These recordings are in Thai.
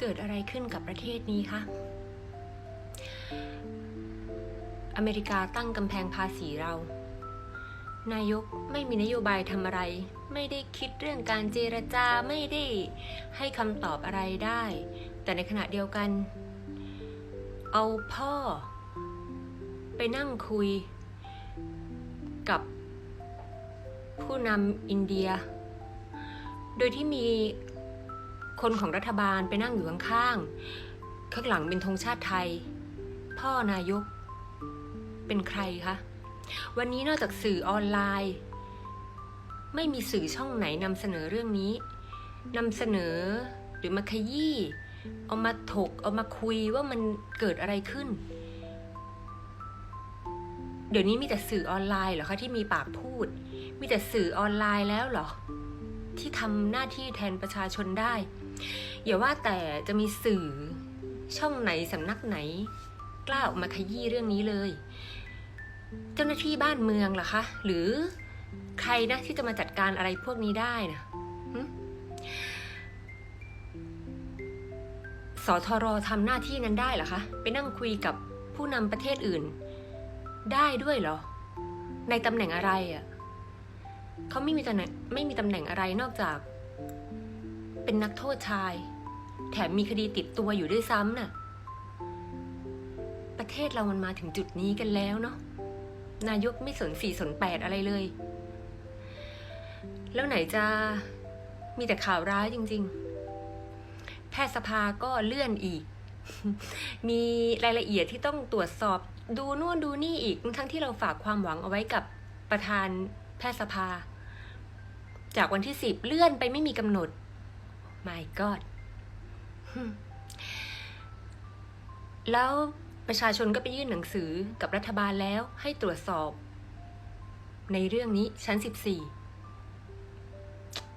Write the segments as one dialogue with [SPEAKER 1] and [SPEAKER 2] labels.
[SPEAKER 1] เกิดอะไรขึ้นกับประเทศนี้คะ อเมริกาตั้งกำแพงภาษีเรา นายกไม่มีนโยบายทำอะไร ไม่ได้คิดเรื่องการเจรจาไม่ได้ให้คำตอบอะไรได้ แต่ในขณะเดียวกัน เอาพ่อ ไปนั่งคุยกับผู้นำอินเดีย โดยที่มี คนของรัฐบาลไปนั่งอยู่ข้างๆ ข้างหลังเป็นธงชาติไทย พ่อนายก เป็นใครคะ วันนี้นอกจากสื่อออนไลน์ ไม่มีสื่อช่องไหนนำเสนอเรื่องนี้นำเสนอหรือมาขยี้ เอามาถก เอามาคุยว่ามันเกิดอะไรขึ้น เดี๋ยวนี้มีแต่สื่อออนไลน์เหรอคะที่มีปากพูด มีแต่สื่อออนไลน์แล้วเหรอที่ทำหน้าที่แทนประชาชนได้ อย่าว่าแต่จะมีสื่อช่องไหนสำนักไหน กล้าออกมาขยี้เรื่องนี้เลย เจ้าหน้าที่บ้านเมืองล่ะคะ หรือใครนะที่จะมาจัดการอะไรพวกนี้ได้นะสทรทำหน้าที่นั้นได้เหรอคะ ไปนั่งคุยกับผู้นำประเทศอื่น ได้ด้วยเหรอ ในตำแหน่งอะไรอะ่ะเขาไม่มีตำแหน่งไม่มีตำแหน่งอะไรนอกจาก เป็นนักโทษชาย แถมมีคดีติดตัวอยู่ด้วยซ้ำน่ะ ประเทศเรามันมาถึงจุดนี้กันแล้วเนาะ นายกไม่สนสี่สนแปดอะไรเลย แล้วไหนจะมีแต่ข่าวร้ายจริง ๆ แพทยสภาก็เลื่อนอีก มีรายละเอียดที่ต้องตรวจสอบดูนู่นดูนี่อีก ทั้งที่เราฝากความหวังเอาไว้กับประธานแพทยสภา จากวันที่สิบเลื่อนไปไม่มีกำหนด my god แล้วประชาชนก็ไปยื่นหนังสือกับรัฐบาลแล้วให้ตรวจสอบ ในเรื่องนี้ชั้นสิบสี่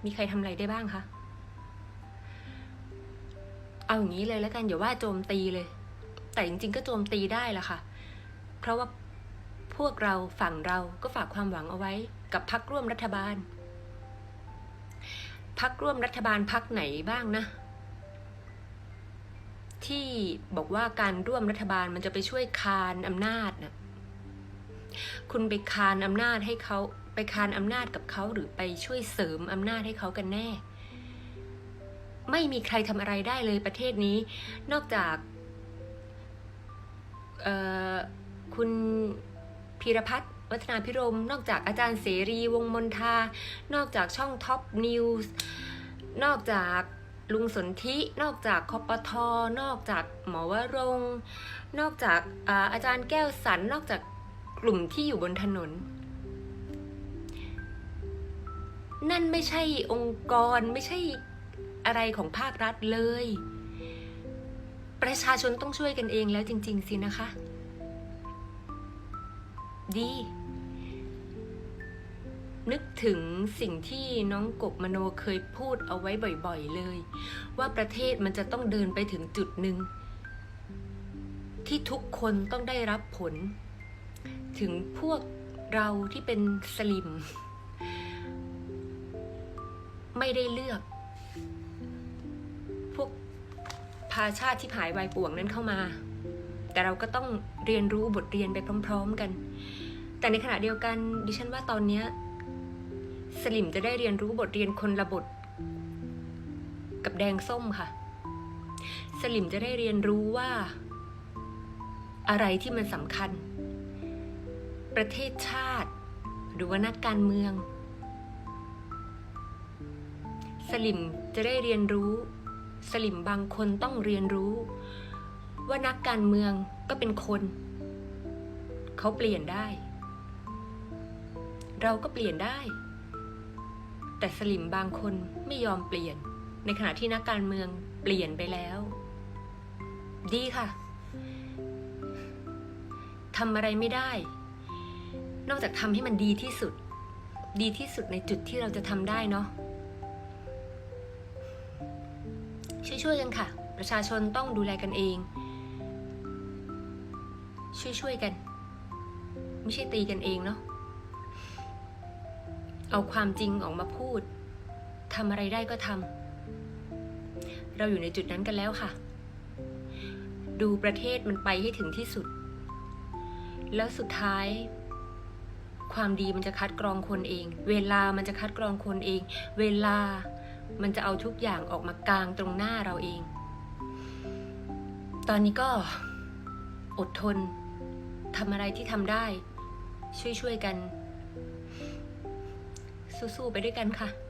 [SPEAKER 1] มีใครทำอะไรได้บ้างคะ เอาอย่างนี้เลยแล้วกันอย่าว่าโจมตีเลย แต่จริงๆ ก็โจมตีได้ละค่ะ เพราะว่าพวกเราฝั่งเราก็ฝากความหวังเอาไว้กับพักร่วมรัฐบาล พักร่วมรัฐบาลพักไหนบ้างนะ ที่บอกว่าการร่วมรัฐบาลมันจะไปช่วยคานอำนาจนะคุณไปคานอำนาจให้เขาไปคานอำนาจกับเขาหรือไปช่วยเสริมอำนาจให้เขากันแน่ ไม่มีใครทำอะไรได้เลยประเทศนี้ นอกจากคุณพีรพัฒน์ วัฒนาพิรม นอกจากอาจารย์เสรีวงมนทา นอกจากช่องท็อปนิวส์นอกจากลุงสนธิ นอกจากคอปทนอกจากหมอวรงนอกจากอาอาจารย์แก้วสัน นอกจากกลุ่มที่อยู่บนถนน นั่นไม่ใช่องค์กรไม่ใช่อะไรของภาครัฐเลย ประชาชนต้องช่วยกันเองแล้วจริง ๆ สินะคะ ดี นึกถึงสิ่งที่น้องกบมโนเคยพูดเอาไว้บ่อยๆเลย ว่าประเทศมันจะต้องเดินไปถึงจุดหนึ่ง ที่ทุกคนต้องได้รับผล ถึงพวกเราที่เป็นสลิม ไม่ได้เลือก พวกพาชาติที่ผายวายป่วงนั้นเข้ามา แต่เราก็ต้องเรียนรู้บทเรียนไปพร้อม ๆ กัน แต่ในขณะเดียวกันดิฉันว่าตอนเนี้ย สลิมจะได้เรียนรู้บทเรียนคนละบท กับแดงส้มค่ะ สลิมจะได้เรียนรู้ว่า อะไรที่มันสำคัญ ประเทศชาติ หรือว่านักการเมือง สลิมจะได้เรียนรู้ สลิมบางคนต้องเรียนรู้ ว่านักการเมืองก็เป็นคน เขาเปลี่ยนได้ เราก็เปลี่ยนได้ แต่สลิมบางคนไม่ยอมเปลี่ยน ในขณะที่นักการเมืองเปลี่ยนไปแล้ว ดีค่ะทำอะไรไม่ได้ นอกจากทำให้มันดีที่สุด ดีที่สุดในจุดที่เราจะทำได้เนาะช่วยๆกันค่ะ ประชาชนต้องดูแลกันเอง ช่วยๆกัน ไม่ใช่ตีกันเองเนาะ เอาความจริงออกมาพูดทำอะไรได้ก็ทำเราอยู่ในจุดนั้นกันแล้วค่ะ ดูประเทศมันไปให้ถึงที่สุด แล้วสุดท้าย ความดีมันจะคัดกรองคนเอง เวลามันจะคัดกรองคนเอง เวลามันจะเอาทุกอย่างออกมากลางตรงหน้าเราเอง ตอนนี้ก็อดทนทำอะไรที่ทำได้ ช่วยๆกัน สู้ๆไปด้วยกันค่ะ